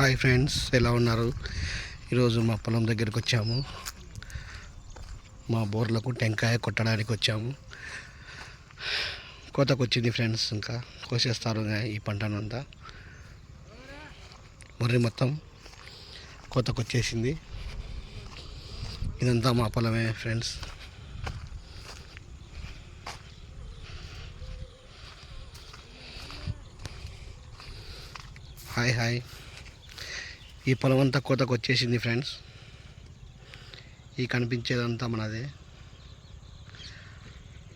Hi friends ఎలా ఉన్నారు? ఈరోజు మా పొలం దగ్గరికి వచ్చాము. మా బోర్లకు టెంకాయ కొట్టడానికి వచ్చాము. కోతకు వచ్చింది ఫ్రెండ్స్ ఇంకా కోసేస్తారు ఈ పంటనంతా. మర్రి మొత్తం కోతకు వచ్చేసింది ఇదంతా మా పొలమే ఫ్రెండ్స్. Hi hi. ఈ పొలం అంతా కోతకు వచ్చేసింది ఫ్రెండ్స్. ఈ కనిపించేదంతా మనదే.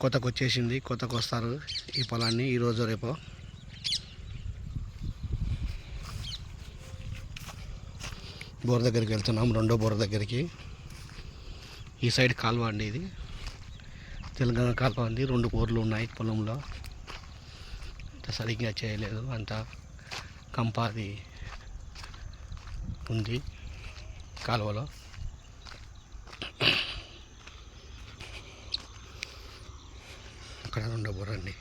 కోతకు వచ్చేసింది కోతకు వస్తారు ఈ పొలాన్ని ఈరోజు రేపు. బోర్ దగ్గరికి వెళ్తున్నాం రెండో బోర్ దగ్గరికి. ఈ సైడ్ కాలువ అండి ఇది. తెలంగాణ కాలువ అండి రెండు బోర్లు ఉన్నాయి పొలంలో. అంత సరిగ్గా చేయలేదు అంత కంపాది ఉంది కాలువలో. అక్కడ ఉండబోరండి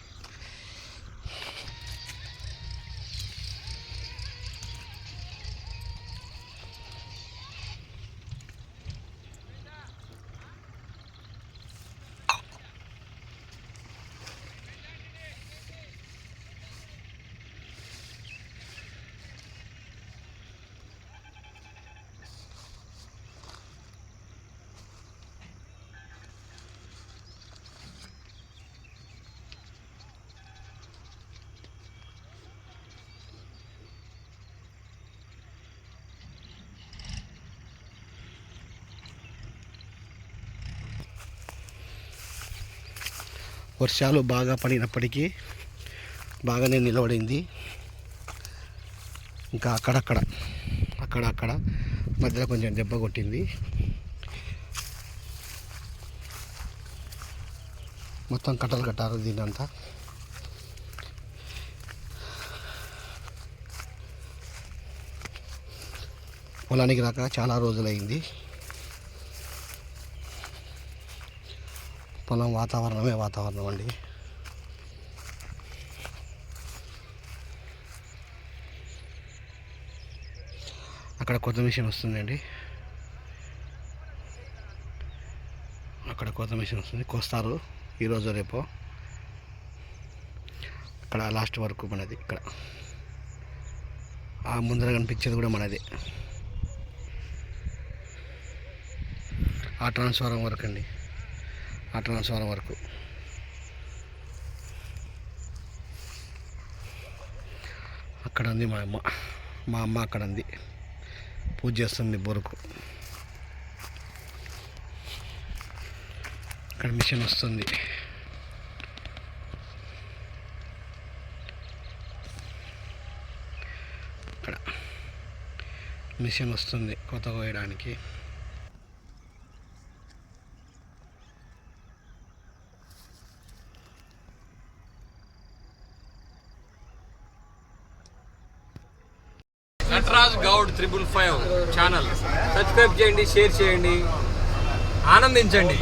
వర్షాలు బాగా పడినప్పటికీ బాగానే నిలబడింది. ఇంకా అక్కడక్కడ అక్కడక్కడ మధ్యలో కొంచెం దెబ్బ కొట్టింది. మొత్తం కట్టలు కట్టారు దీన్నంతా. పొలానికి రాక చాలా రోజులైంది. పొలం వాతావరణమే వాతావరణం అండి. అక్కడ కొత్త మిషన్ వస్తుందండి. అక్కడ కొత్త మిషన్ వస్తుంది. కోస్తారు ఈరోజు రేపు. అక్కడ లాస్ట్ వరకు మనది ఇక్కడ. ఆ ముందర కనిపించేది కూడా మనది. ఆ ట్రాన్స్ఫారం వరకు అండి ఆ ట్రాన్స్ఫారం వరకు. అక్కడ ఉంది మా అమ్మ. మా అమ్మ అక్కడ ఉంది పూజ చేస్తుంది బొరుకు. అక్కడ మిషన్ వస్తుంది. అక్కడ మిషన్ వస్తుంది కొత్త కోయడానికి Nataraj Goud triple five channel. Subscribe చేయండి షేర్ చేయండి. ఆనందించండి.